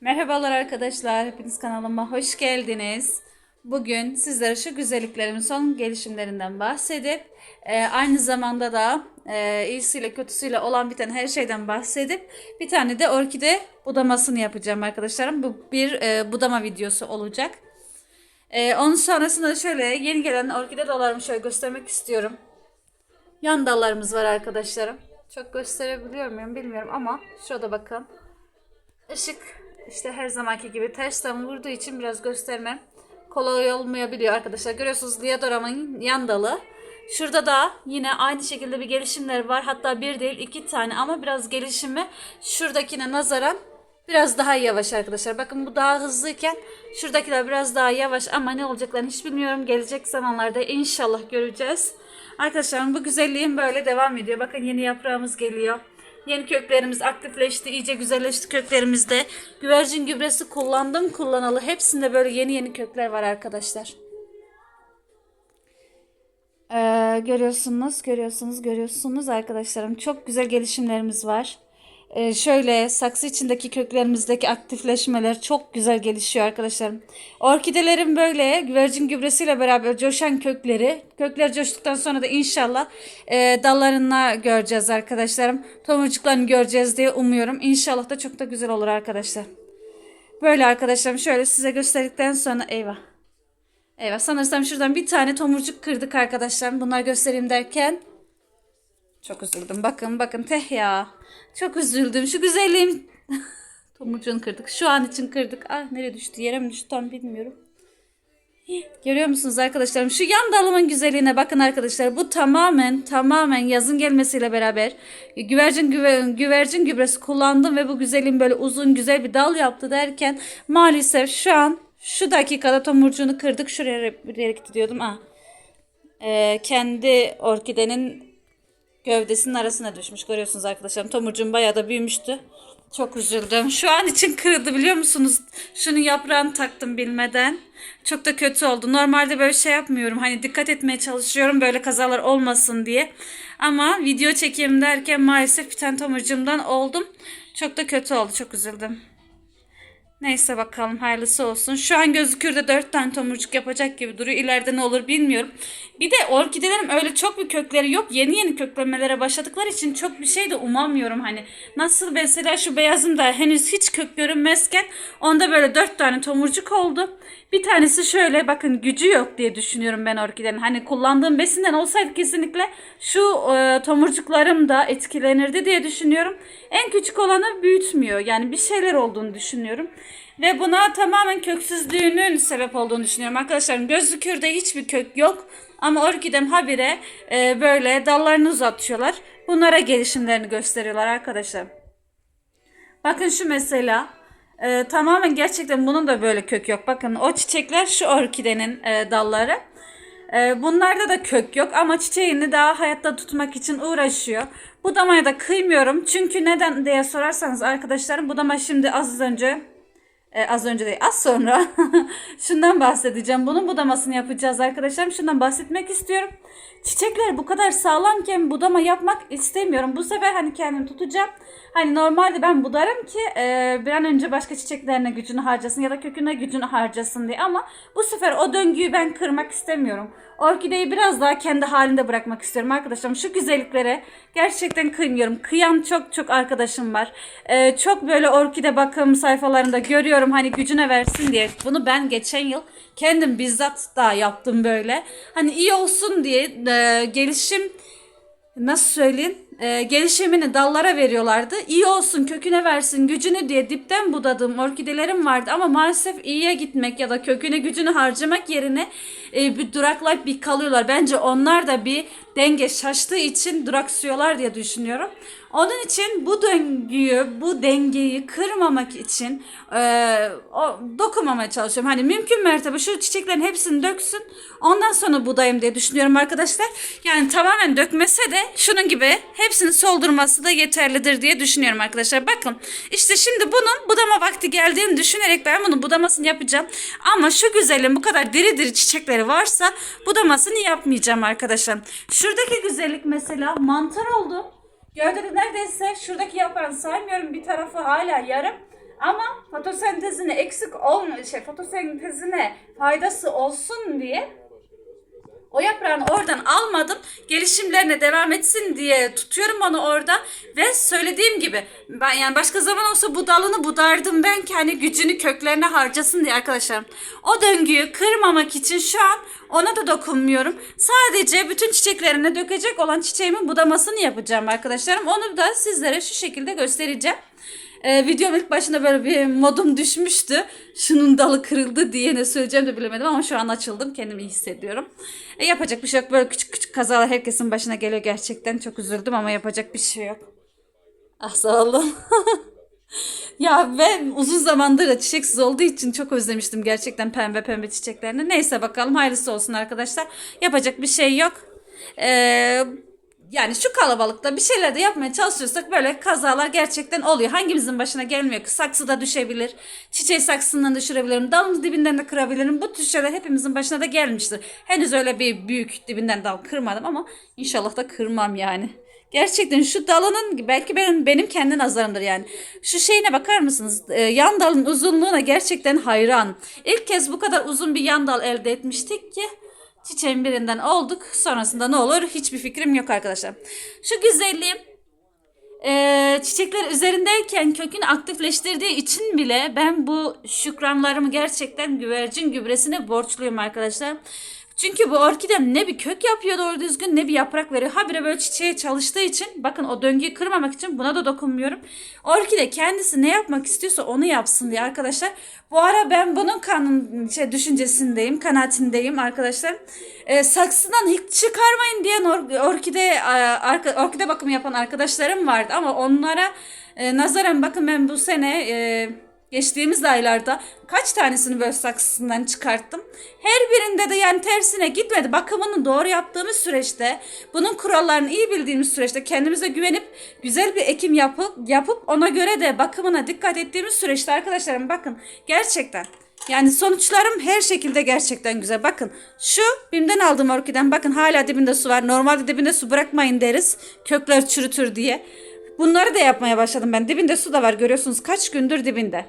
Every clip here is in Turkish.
Merhabalar arkadaşlar, hepiniz kanalıma hoş geldiniz. Bugün sizlere şu güzelliklerimin son gelişimlerinden bahsedip e, aynı zamanda da e, iyisiyle kötüsüyle olan biten her şeyden bahsedip bir tane de orkide budamasını yapacağım arkadaşlarım. Bu bir e, budama videosu olacak. E, onun sonrasında da şöyle yeni gelen orkide dallarımı şöyle göstermek istiyorum. Yan dallarımız var arkadaşlarım. Çok gösterebiliyor muyum bilmiyorum ama şurada bakın. Işık işte her zamanki gibi tersten vurduğu için biraz göstermem kolay olmayabiliyor arkadaşlar. Görüyorsunuz Liadoram'ın yan dalı. Şurada da yine aynı şekilde bir gelişimler var. Hatta bir değil iki tane ama biraz gelişimi şuradakine nazaran biraz daha yavaş arkadaşlar. Bakın bu daha hızlıyken şuradakiler biraz daha yavaş ama ne olacaklarını hiç bilmiyorum. Gelecek zamanlarda inşallah göreceğiz. Arkadaşlar bu güzelliğim böyle devam ediyor. Bakın yeni yaprağımız geliyor. Yeni köklerimiz aktifleşti, iyice güzelleşti köklerimizde. Güvercin gübresi kullandım kullanalı. Hepsinde böyle yeni yeni kökler var arkadaşlar. Ee, görüyorsunuz, görüyorsunuz, görüyorsunuz arkadaşlarım. Çok güzel gelişimlerimiz var. Ee, şöyle saksı içindeki köklerimizdeki aktifleşmeler çok güzel gelişiyor arkadaşlarım. Orkidelerin böyle güvercin gübresiyle beraber coşan kökleri, kökler coştuktan sonra da inşallah e, dallarına göreceğiz arkadaşlarım. Tomurcuklarını göreceğiz diye umuyorum. İnşallah da çok da güzel olur arkadaşlar. Böyle arkadaşlarım şöyle size gösterdikten sonra eyvah. Eyvah sanırsam şuradan bir tane tomurcuk kırdık arkadaşlar. Bunları göstereyim derken çok üzüldüm. Bakın bakın teh ya. Çok üzüldüm. Şu güzelliğim. Tomurcuğunu kırdık. Şu an için kırdık. Ah nereye düştü? Yere mi düştü tam bilmiyorum. Görüyor musunuz arkadaşlarım? Şu yan dalımın güzelliğine bakın arkadaşlar. Bu tamamen tamamen yazın gelmesiyle beraber güvercin güve, güvercin gübresi kullandım ve bu güzelliğin böyle uzun güzel bir dal yaptı derken maalesef şu an şu dakikada tomurcuğunu kırdık. Şuraya bir yere gitti diyordum. Ah. Ee, kendi orkidenin gövdesinin arasına düşmüş. Görüyorsunuz arkadaşlar. Tomurcuğum bayağı da büyümüştü. Çok üzüldüm. Şu an için kırıldı biliyor musunuz? Şunun yaprağını taktım bilmeden. Çok da kötü oldu. Normalde böyle şey yapmıyorum. Hani dikkat etmeye çalışıyorum böyle kazalar olmasın diye. Ama video çekeyim derken maalesef bir tane tomurcuğumdan oldum. Çok da kötü oldu. Çok üzüldüm. Neyse bakalım hayırlısı olsun. Şu an gözükürde dört tane tomurcuk yapacak gibi duruyor. İleride ne olur bilmiyorum. Bir de orkidelerim öyle çok bir kökleri yok. Yeni yeni köklenmelere başladıkları için çok bir şey de umamıyorum. Hani nasıl mesela şu beyazım da henüz hiç kök görünmezken onda böyle dört tane tomurcuk oldu. Bir tanesi şöyle bakın gücü yok diye düşünüyorum ben orkidenin. Hani kullandığım besinden olsaydı kesinlikle şu e, tomurcuklarım da etkilenirdi diye düşünüyorum. En küçük olanı büyütmüyor. Yani bir şeyler olduğunu düşünüyorum. Ve buna tamamen köksüzlüğünün sebep olduğunu düşünüyorum. Arkadaşlarım gözükürde hiçbir kök yok. Ama orkidem habire e, böyle dallarını uzatıyorlar. Bunlara gelişimlerini gösteriyorlar arkadaşlar. Bakın şu mesela e, tamamen gerçekten bunun da böyle kök yok. Bakın o çiçekler şu orkidenin e, dalları. E, bunlarda da kök yok ama çiçeğini daha hayatta tutmak için uğraşıyor. Budamaya da kıymıyorum. Çünkü neden diye sorarsanız arkadaşlarım budama şimdi az önce e, az önce değil az sonra şundan bahsedeceğim. Bunun budamasını yapacağız arkadaşlarım. Şundan bahsetmek istiyorum. Çiçekler bu kadar sağlamken budama yapmak istemiyorum. Bu sefer hani kendim tutacağım. Hani normalde ben budarım ki e, bir an önce başka çiçeklerine gücünü harcasın ya da köküne gücünü harcasın diye. Ama bu sefer o döngüyü ben kırmak istemiyorum. Orkideyi biraz daha kendi halinde bırakmak istiyorum arkadaşlarım. Şu güzelliklere gerçekten kıymıyorum. Kıyan çok çok arkadaşım var. E, çok böyle orkide bakım sayfalarında görüyorum hani gücüne versin diye. Bunu ben geçen yıl kendim bizzat da yaptım böyle. Hani iyi olsun diye e, gelişim nasıl söyleyeyim e, gelişimini dallara veriyorlardı. İyi olsun köküne versin gücünü diye dipten budadığım orkidelerim vardı ama maalesef iyiye gitmek ya da köküne gücünü harcamak yerine e, bir duraklayıp bir kalıyorlar. Bence onlar da bir denge şaştığı için duraksıyorlar diye düşünüyorum. Onun için bu döngüyü, bu dengeyi kırmamak için e, o, dokunmamaya çalışıyorum. Hani mümkün mertebe şu çiçeklerin hepsini döksün. Ondan sonra budayım diye düşünüyorum arkadaşlar. Yani tamamen dökmese de şunun gibi hepsini soldurması da yeterlidir diye düşünüyorum arkadaşlar. Bakın işte şimdi bunun budama vakti geldiğini düşünerek ben bunun budamasını yapacağım. Ama şu güzelliğin bu kadar diri diri çiçekleri varsa budamasını yapmayacağım arkadaşlar. Şuradaki güzellik mesela mantar oldu. Gövdede neredeyse şuradaki yaprağını saymıyorum bir tarafı hala yarım. Ama fotosentezine eksik olma şey fotosentezine faydası olsun diye o yaprağını oradan almadım. Gelişimlerine devam etsin diye tutuyorum onu orada ve söylediğim gibi ben yani başka zaman olsa bu dalını budardım ben ki hani gücünü köklerine harcasın diye arkadaşlarım. O döngüyü kırmamak için şu an ona da dokunmuyorum. Sadece bütün çiçeklerine dökecek olan çiçeğimin budamasını yapacağım arkadaşlarım. Onu da sizlere şu şekilde göstereceğim. Ee, videom ilk başında böyle bir modum düşmüştü. Şunun dalı kırıldı diye ne söyleyeceğim de bilemedim ama şu an açıldım. Kendimi hissediyorum. E, yapacak bir şey yok. Böyle küçük küçük kazalar herkesin başına geliyor gerçekten. Çok üzüldüm ama yapacak bir şey yok. Ah olun. ya ben uzun zamandır da çiçeksiz olduğu için çok özlemiştim gerçekten pembe pembe çiçeklerini. Neyse bakalım hayırlısı olsun arkadaşlar. Yapacak bir şey yok. Eee yani şu kalabalıkta bir şeyler de yapmaya çalışıyorsak böyle kazalar gerçekten oluyor. Hangimizin başına gelmiyor ki? Saksıda düşebilir. Çiçeği saksından düşürebilirim. Dalın dibinden de kırabilirim. Bu tür şeyler hepimizin başına da gelmiştir. Henüz öyle bir büyük dibinden dal kırmadım ama inşallah da kırmam yani. Gerçekten şu dalının belki benim benim kendi nazarımdır yani. Şu şeyine bakar mısınız? Ee, yan dalın uzunluğuna gerçekten hayran. İlk kez bu kadar uzun bir yan dal elde etmiştik ki çiçeğin birinden olduk. Sonrasında ne olur hiçbir fikrim yok arkadaşlar. Şu güzelliğim ee, çiçekler üzerindeyken kökünü aktifleştirdiği için bile ben bu şükranlarımı gerçekten güvercin gübresine borçluyum arkadaşlar. Çünkü bu orkidem ne bir kök yapıyor doğru düzgün ne bir yaprak veriyor. Habire böyle çiçeğe çalıştığı için bakın o döngüyü kırmamak için buna da dokunmuyorum. Orkide kendisi ne yapmak istiyorsa onu yapsın diye arkadaşlar. Bu ara ben bunun kanın şey, düşüncesindeyim, kanaatindeyim arkadaşlar. Ee, saksıdan hiç çıkarmayın diyen or, orkide e, arka, orkide bakımı yapan arkadaşlarım vardı ama onlara e, nazaran bakın ben bu sene e, Geçtiğimiz aylarda kaç tanesini böyle saksısından çıkarttım. Her birinde de yani tersine gitmedi. Bakımını doğru yaptığımız süreçte, bunun kurallarını iyi bildiğimiz süreçte kendimize güvenip güzel bir ekim yapıp yapıp ona göre de bakımına dikkat ettiğimiz süreçte arkadaşlarım bakın gerçekten yani sonuçlarım her şekilde gerçekten güzel. Bakın şu bimden aldığım orkiden bakın hala dibinde su var. Normalde dibinde su bırakmayın deriz. Kökler çürütür diye. Bunları da yapmaya başladım ben. Dibinde su da var görüyorsunuz kaç gündür dibinde.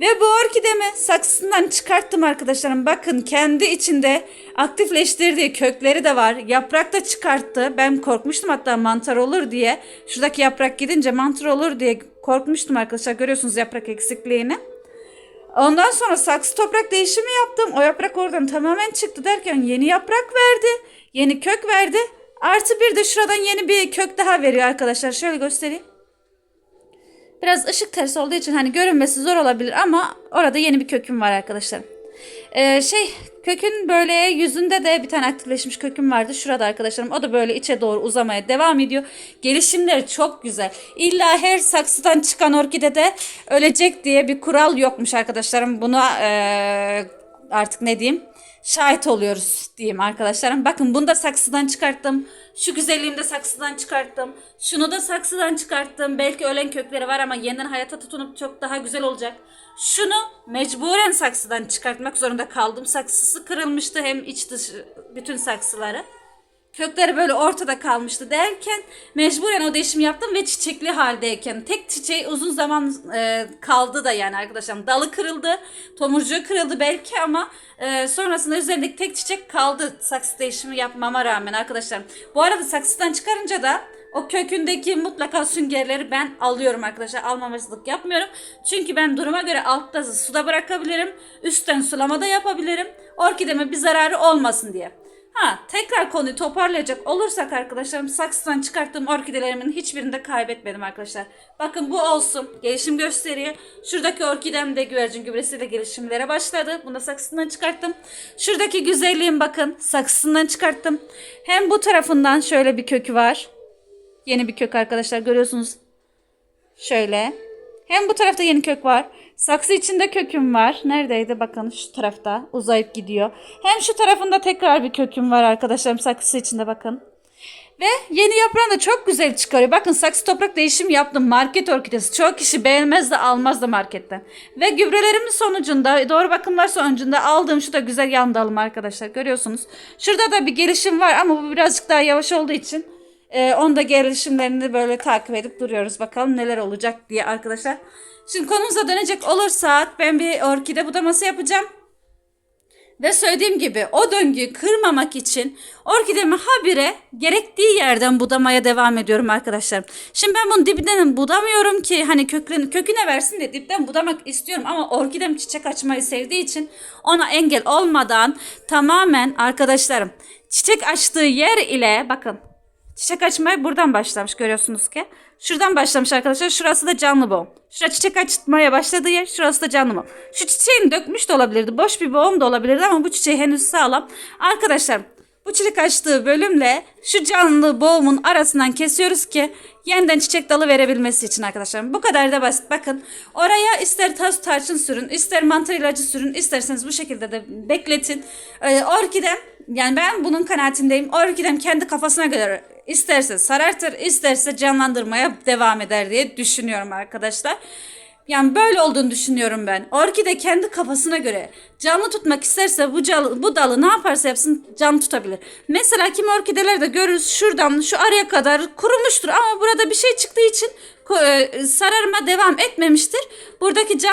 Ve bu orkidemi saksısından çıkarttım arkadaşlarım. Bakın kendi içinde aktifleştirdiği kökleri de var. Yaprak da çıkarttı. Ben korkmuştum hatta mantar olur diye. Şuradaki yaprak gidince mantar olur diye korkmuştum arkadaşlar. Görüyorsunuz yaprak eksikliğini. Ondan sonra saksı toprak değişimi yaptım. O yaprak oradan tamamen çıktı derken yeni yaprak verdi. Yeni kök verdi. Artı bir de şuradan yeni bir kök daha veriyor arkadaşlar. Şöyle göstereyim. Biraz ışık tersi olduğu için hani görünmesi zor olabilir ama orada yeni bir köküm var arkadaşlar. Ee, şey kökün böyle yüzünde de bir tane aktifleşmiş köküm vardı. Şurada arkadaşlarım o da böyle içe doğru uzamaya devam ediyor. Gelişimleri çok güzel. İlla her saksıdan çıkan orkide de ölecek diye bir kural yokmuş arkadaşlarım. Buna ee, artık ne diyeyim şahit oluyoruz diyeyim arkadaşlarım. Bakın bunu da saksıdan çıkarttım. Şu güzelliğimi de saksıdan çıkarttım. Şunu da saksıdan çıkarttım. Belki ölen kökleri var ama yeniden hayata tutunup çok daha güzel olacak. Şunu mecburen saksıdan çıkartmak zorunda kaldım. Saksısı kırılmıştı hem iç dışı bütün saksıları. Kökleri böyle ortada kalmıştı derken mecburen o değişimi yaptım ve çiçekli haldeyken tek çiçeği uzun zaman e, kaldı da yani arkadaşlar dalı kırıldı tomurcuğu kırıldı belki ama e, sonrasında üzerindeki tek çiçek kaldı saksı değişimi yapmama rağmen arkadaşlar. Bu arada saksıdan çıkarınca da o kökündeki mutlaka süngerleri ben alıyorum arkadaşlar. Almamacılık yapmıyorum. Çünkü ben duruma göre altta suda bırakabilirim. Üstten sulama da yapabilirim. Orkideme bir zararı olmasın diye. Ha tekrar konuyu toparlayacak olursak arkadaşlarım saksıdan çıkarttığım orkidelerimin hiçbirini de kaybetmedim arkadaşlar. Bakın bu olsun. Gelişim gösteriyor. Şuradaki orkidem de güvercin gübresiyle gelişimlere başladı. Bunu da saksısından çıkarttım. Şuradaki güzelliğim bakın saksısından çıkarttım. Hem bu tarafından şöyle bir kökü var. Yeni bir kök arkadaşlar görüyorsunuz. Şöyle. Hem bu tarafta yeni kök var. Saksı içinde köküm var. Neredeydi? Bakın şu tarafta uzayıp gidiyor. Hem şu tarafında tekrar bir köküm var arkadaşlarım saksı içinde bakın. Ve yeni yaprağını da çok güzel çıkarıyor. Bakın saksı toprak değişim yaptım. Market orkidesi. Çoğu kişi beğenmez de almaz da marketten. Ve gübrelerimin sonucunda doğru bakımlar sonucunda aldığım şu da güzel yan dalım arkadaşlar. Görüyorsunuz. Şurada da bir gelişim var ama bu birazcık daha yavaş olduğu için e, onda gelişimlerini böyle takip edip duruyoruz. Bakalım neler olacak diye arkadaşlar. Şimdi konumuza dönecek olursak ben bir orkide budaması yapacağım. Ve söylediğim gibi o döngüyü kırmamak için orkidemi habire gerektiği yerden budamaya devam ediyorum arkadaşlar. Şimdi ben bunu dibinden budamıyorum ki hani kökün, köküne versin de dipten budamak istiyorum. Ama orkidem çiçek açmayı sevdiği için ona engel olmadan tamamen arkadaşlarım çiçek açtığı yer ile bakın Çiçek açmaya buradan başlamış görüyorsunuz ki. Şuradan başlamış arkadaşlar. Şurası da canlı boğum. Şura çiçek açmaya başladığı yer. Şurası da canlı boğum. Şu çiçeğini dökmüş de olabilirdi. Boş bir boğum da olabilirdi ama bu çiçeği henüz sağlam. Arkadaşlar bu çiçek açtığı bölümle şu canlı boğumun arasından kesiyoruz ki yeniden çiçek dalı verebilmesi için arkadaşlar. Bu kadar da basit. Bakın oraya ister tas tarçın sürün, ister mantar ilacı sürün, isterseniz bu şekilde de bekletin. Ee, orkidem yani ben bunun kanaatindeyim. Orkidem kendi kafasına göre isterse sarartır, isterse canlandırmaya devam eder diye düşünüyorum arkadaşlar. Yani böyle olduğunu düşünüyorum ben. Orkide kendi kafasına göre canlı tutmak isterse bu, cal- bu dalı ne yaparsa yapsın canlı tutabilir. Mesela kimi orkidelerde görürüz şuradan şu araya kadar kurumuştur ama burada bir şey çıktığı için e, sararma devam etmemiştir. Buradaki can